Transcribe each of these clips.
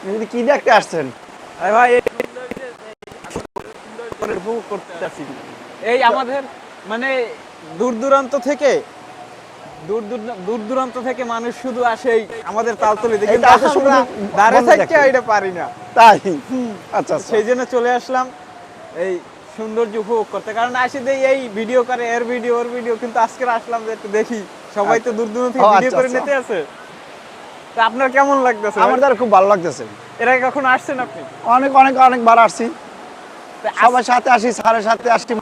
আপনি কি দেখতে আসছেন? আরে ভাই এই উপভোগ করতে আসি এই আমাদের মানে দূর দূরান্ত থেকে দূর দূর দূর দূরান্ত থেকে মানুষ শুধু আসে আমাদের থাকতে এটা পারি না। তাই? আচ্ছা আচ্ছা। সেই জন্য চলে আসলাম এই সৌন্দর্য উপভোগ করতে। কারণ আসি দেই এই ভিডিও করে এর ভিডিও ওর ভিডিও কিন্তু আজকে আসলাম যে একটু দেখি। সবাই তো দূর দূর থেকে ভিডিও আচ্ছা, করে আচ্ছা। নিতে আছে। তা আপনার কেমন লাগতেছে আমার দ্বারা খুব ভালো লাগতেছে। এর আগে কখনো আসছেন আপনি? অনেক অনেক অনেকবার আসছি। সবার সাথে আসি সাথে আসি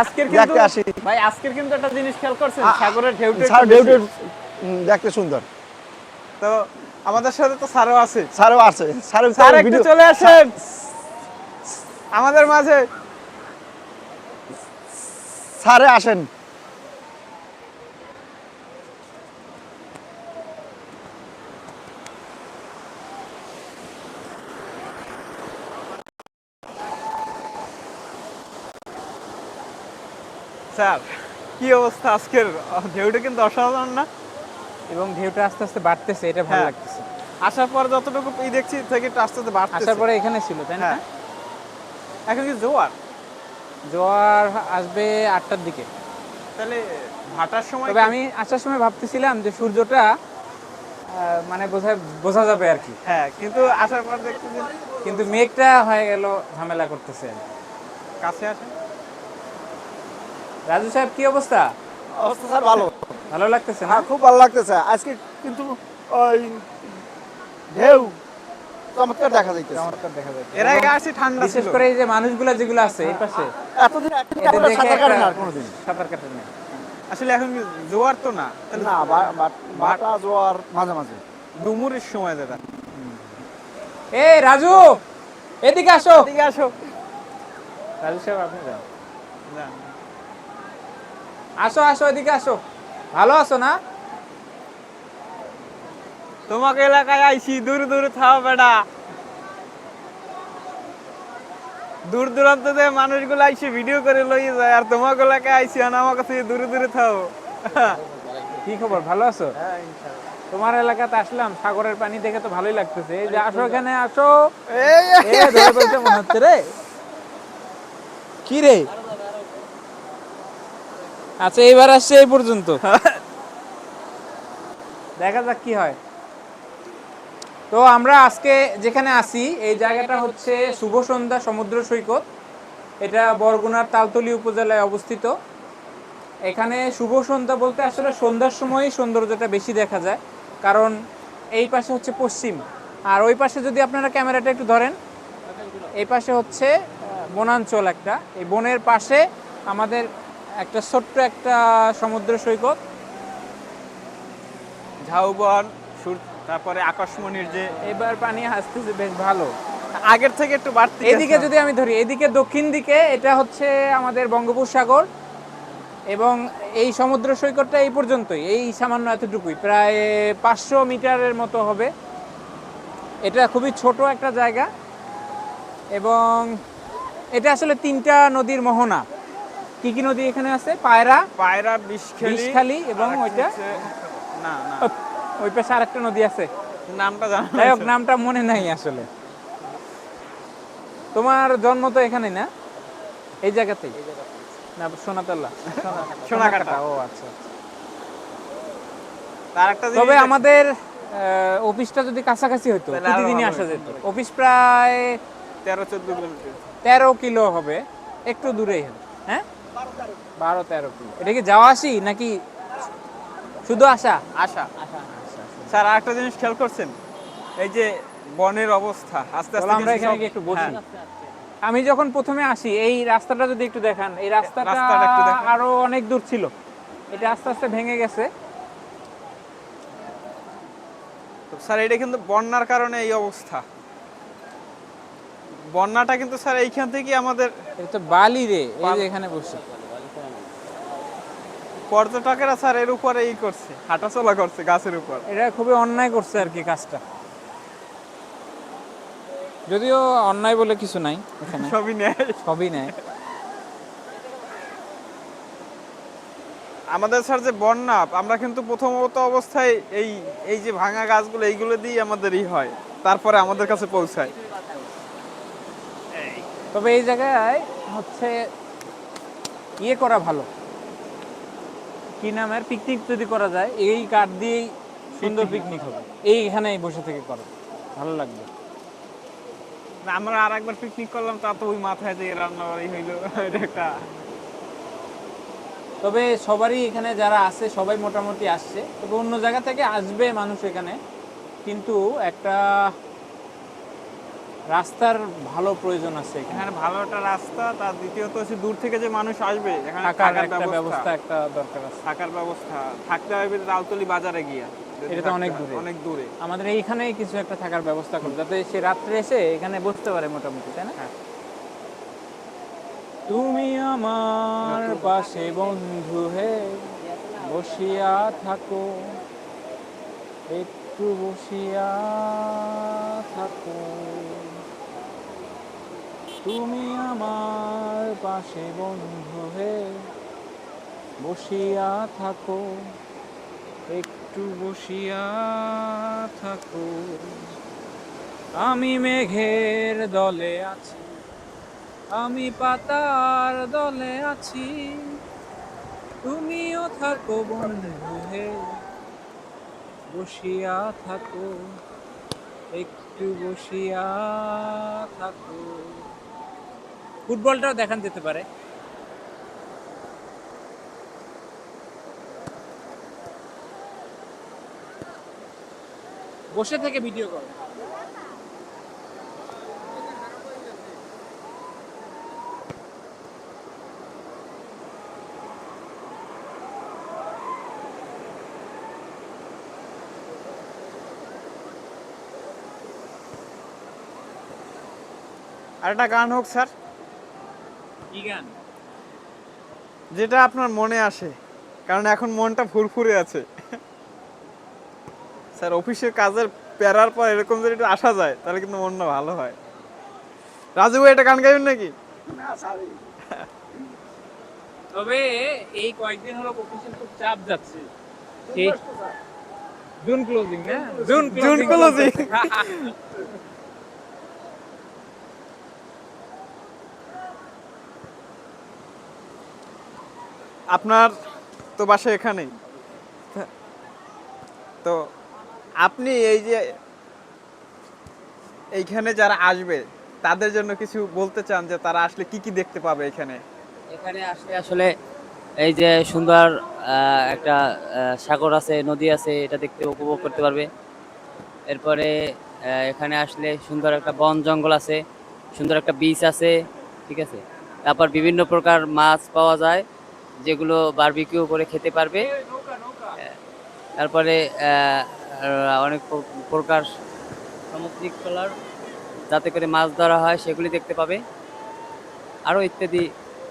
আজকের দেখতে আসি। ভাই আজকের কিন্তু একটা জিনিস খেয়াল করছেন সাগরের ঢেউটা স্যার একটু ঢেউ বেশি। ঢেউ, উম, দেখতে সুন্দর। তো আমাদের সাথে তো স্যারও আছে। স্যারও আছে। স্যারের স্যার একটু চলে আসেন। আমাদের মাঝে স্যারে আসেন। স্যার কি অবস্থা আজকের? ঢেউটা কিন্তু অসাধারণ না? এবং ঢেউটা আস্তে আস্তে বাড়তেছে এটা ভালো হ্যাঁ। লাগতেছে। আসার পর যতটুকু এই দেখছি থেকে আস্তে আস্তে বাড়তেছে। আসার পরে এখানে ছিল তাই না? হ্যাঁ। এখন কি জোয়ার? জোয়ার আসবে আটটার দিকে। তাহলে ভাটার সময় তবে আমি আসার সময় ভাবতেছিলাম যে সূর্যটা মানে বোঝা বোঝা যাবে আর কি। হ্যাঁ কিন্তু আসার পর দেখছি কিন্তু মেঘটা হয়ে গেল ঝামেলা করতেছে। কাছে আসে রাজু সাহেব কি অবস্থা? অবস্থা স্যার ভালো। ভালো লাগতেছে না? হ্যাঁ খুব ভালো লাগতেছে। আজকে কিন্তু ওই ঢেউ চমৎকার দেখা যাইতেছে। চমৎকার দেখা যাচ্ছে এর আগে আসি ঠান্ডা বিশেষ করে এই যে মানুষগুলা যেগুলো আছে এই পাশে এতদিন সাঁতার কাটে না কোনোদিন। সাঁতার কাটে না। আসলে এখন জোয়ার তো না? না বাটা জোয়ার মাঝে মাঝে। ডুমুরের সময় যেটা। এই রাজু এদিকে আসো। এদিকে আসো। রাজু সাহেব আপনি যান। না। আসো আসো এদিকে আসো। ভালো আছো না? তোমাকে এলাকায় আইছি দূর দূর থাও বেটা। দূর দূরান্ত থেকে মানুষগুলো আইসে ভিডিও করে লইয়ে যায় আর তোমাকে এলাকায় আইছি আর আমার কাছে দূরে দূরে থাও। কি খবর? ভালো আছো? তোমার এলাকাতে আসলাম সাগরের পানি দেখে তো ভালোই লাগতেছে। এই যে আসো এখানে আসো। এই এ ধরে বলতে মনে হচ্ছে রে। কি রে? আচ্ছা এইবার আসছে এই পর্যন্ত। দেখা যাক কি হয়। তো আমরা আজকে যেখানে আসি এই জায়গাটা হচ্ছে শুভ সন্ধ্যা সমুদ্র সৈকত। এটা বরগুনার তালতলি উপজেলায় অবস্থিত। এখানে শুভ সন্ধ্যা বলতে আসলে সন্ধ্যার সময়ই সৌন্দর্যটা বেশি দেখা যায়। কারণ এই পাশে হচ্ছে পশ্চিম। আর ওই পাশে যদি আপনারা ক্যামেরাটা একটু ধরেন, এই পাশে হচ্ছে বনাঞ্চল একটা। এই বনের পাশে আমাদের একটা ছোট্ট একটা সমুদ্র সৈকত। ঝাউবন সুর তারপরে আকাশমণির যে এবার পানি আসতেছে বেশ ভালো। আগের থেকে একটু বাড়তি এদিকে যদি আমি ধরি এদিকে দক্ষিণ দিকে এটা হচ্ছে আমাদের বঙ্গোপসাগর। এবং এই সমুদ্র সৈকতটা এই পর্যন্তই এই সামান্য এতটুকুই প্রায় পাঁচশো মিটারের মতো হবে। এটা খুবই ছোট একটা জায়গা। এবং এটা আসলে তিনটা নদীর মোহনা। কি কি নদী এখানে আছে? পায়রা পায়রা বিষখালি এবং ওইটা? না না। ওই পাশে আরেকটা নদী আছে। নামটা জানা যাই হোক নামটা মনে নাই আসলে। তোমার জন্ম তো এখানে না? এই জায়গাতেই? না সোনাতলা। সোনাকাটা। ও আচ্ছা আচ্ছা। একটা তবে আমাদের অফিসটা যদি কাছাকাছি হতো প্রতিদিনই আসা যেত। অফিস প্রায় তেরো চোদ্দ কিলোমিটার। তেরো কিলো হবে। একটু দূরেই হবে। হ্যাঁ? বারো তেরো কিলো। এটা কি যাওয়া আসি নাকি শুধু আসা? আশা স্যার আরেকটা জিনিস খেয়াল করছেন? এই যে বনের অবস্থা আস্তে আস্তে আমরা এখানে একটু বসি। হ্যাঁ, আমি যখন প্রথমে আসি এই রাস্তাটা যদি একটু দেখান এই রাস্তাটা। আরও অনেক দূর ছিল। এটা আস্তে আস্তে ভেঙে গেছে। স্যার এটা কিন্তু বন্যার কারণে এই অবস্থা। বন্যাটা কিন্তু স্যার এইখান থেকে আমাদের এটা বালি রে এই যে এখানে বসে। পর্যটকেরা স্যার এর উপরে ই করছে হাঁটাচলা করছে গাছের উপর। এটা খুবই অন্যায় করছে আর কি কাজটা। যদিও অন্যায় বলে কিছু নাই এখানে। সবই নেয় সবই নেয় আমাদের স্যার যে বন্যা আমরা কিন্তু প্রথমত অবস্থায় এই এই যে ভাঙা গাছগুলো এইগুলো দিয়ে আমাদের ই হয়। তারপরে আমাদের কাছে পৌঁছায়। তবে এই জায়গায় হচ্ছে ইয়ে করা ভালো। কি নামের পিকনিক যদি করা যায় এই কাঠ দিয়েই সুন্দর পিকনিক হবে। এইখানে বসে থেকে করো। ভালো লাগবে। আমরা আর একবার পিকনিক করলাম তা তো ওই মাথায় দিয়ে রান্না বাড়ি হইল একটা তবে সবারই এখানে যারা আছে সবাই মোটামুটি আসছে। তবে অন্য জায়গা থেকে আসবে মানুষ এখানে। কিন্তু একটা রাস্তার ভালো প্রয়োজন আছে এখানে। ভালো একটা রাস্তা তার দ্বিতীয়ত হচ্ছে দূর থেকে যে মানুষ আসবে এখানে থাকার একটা ব্যবস্থা। ব্যবস্থা একটা দরকার আছে। থাকার ব্যবস্থা। থাকতে হবে রাউতলি বাজারে গিয়া। এটা তো অনেক দূরে। অনেক দূরে। আমাদের এইখানেই কিছু একটা থাকার ব্যবস্থা করবে যাতে সে রাত্রে এসে এখানে বসতে পারে মোটামুটি তাই না? হ্যাঁ। তুমি আমার পাশে বন্ধু হে বসিয়া থাকো একটু বসিয়া থাকো। তুমি আমার পাশে বন্ধু হে। বসিয়া থাকো, একটু বসিয়া থাকো। আমি মেঘের দলে আছি, আমি পাতার দলে আছি। তুমিও থাকো বন্ধু হে। বসিয়া থাকো, একটু বসিয়া থাকো। ফুটবলটাও দেখান যেতে পারে। বসে থেকে ভিডিও করো। আর একটা গান হোক স্যার। কি গান? যেটা আপনার মনে আসে কারণ এখন মনটা ফুরফুরে আছে। স্যার অফিসের কাজের প্যারার পর এরকম যদি একটু আসা যায় তাহলে কিন্তু মনটা ভালো হয়। রাজু ভাই এটা গান গাইবেন নাকি? তবে এই কয়েকদিন হলো অফিসের খুব চাপ যাচ্ছে। জুন ক্লোজিং না? June June closing। আপনার তো বাসা এখানেই। তো আপনি এই যে এইখানে যারা আসবে, তাদের জন্য কিছু বলতে চান যে তারা আসলে কি কি দেখতে পাবে এখানে? এখানে আসলে আসলে এই যে সুন্দর একটা সাগর আছে, নদী আছে, এটা দেখতে উপভোগ করতে পারবে। এরপরে এখানে আসলে সুন্দর একটা বন জঙ্গল আছে, সুন্দর একটা বিচ আছে, ঠিক আছে? তারপর বিভিন্ন প্রকার মাছ পাওয়া যায়। যেগুলো বারবিকিউ করে খেতে পারবে। তারপরে অনেক প্রকার সামুদ্রিক ট্রলার যাতে করে মাছ ধরা হয়, সেগুলি দেখতে পাবে। আরও ইত্যাদি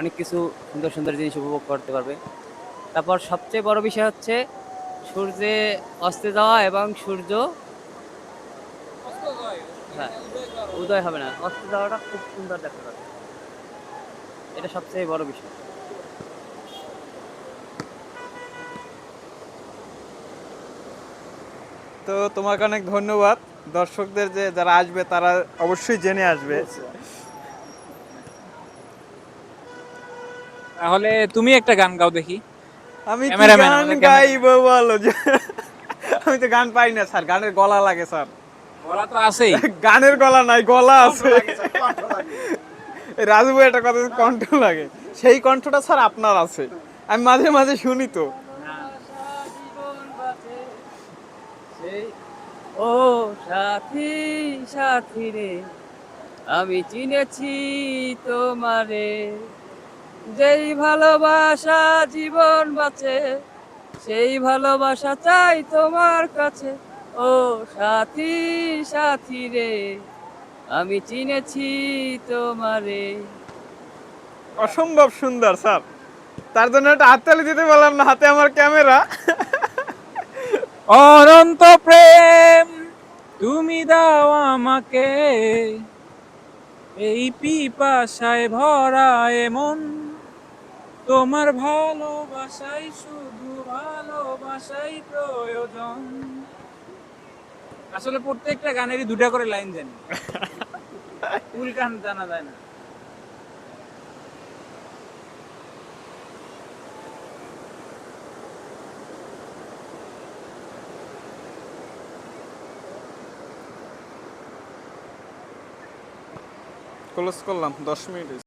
অনেক কিছু সুন্দর সুন্দর জিনিস উপভোগ করতে পারবে। তারপর সবচেয়ে বড় বিষয় হচ্ছে সূর্যে অস্তে যাওয়া এবং সূর্য হ্যাঁ উদয় হবে না। অস্তে যাওয়াটা খুব সুন্দর দেখতে পাবে। এটা সবচেয়ে বড় বিষয়। তো তোমাকে অনেক ধন্যবাদ। দর্শকদের যে যারা আসবে তারা অবশ্যই জেনে আসবে। তাহলে তুমি একটা গান গাও দেখি। আমি গান গাইবো বলো। আমি তো গান পাই না স্যার। গানের গলা লাগে স্যার। ওরা তো আছেই। গানের গলা নাই গলা আছে। রাজু ভাই একটা কথা কণ্ঠ লাগে। সেই কণ্ঠটা স্যার আপনার আছে। আমি মাঝে মাঝে শুনি তো। ও সাথী সাথী রে আমি চিনেছি তোমারে। যেই ভালোবাসা জীবন বাঁচে সেই ভালোবাসা চাই তোমার কাছে। ও সাথী সাথী রে আমি চিনেছি তোমারে। অসম্ভব সুন্দর স্যার। তার জন্য একটা হাততালি দিতে পারলাম না হাতে আমার ক্যামেরা। অনন্ত প্রেম তুমি দাও আমাকে। এই পিপাসায় ভরা এমন তোমার ভালোবাসাই শুধু ভালোবাসাই প্রয়োজন। আসলে প্রত্যেকটা গানেরই দুটা করে লাইন জানি ফুল গান জানা যায় না। ক্লোজ করলাম দশ মিনিট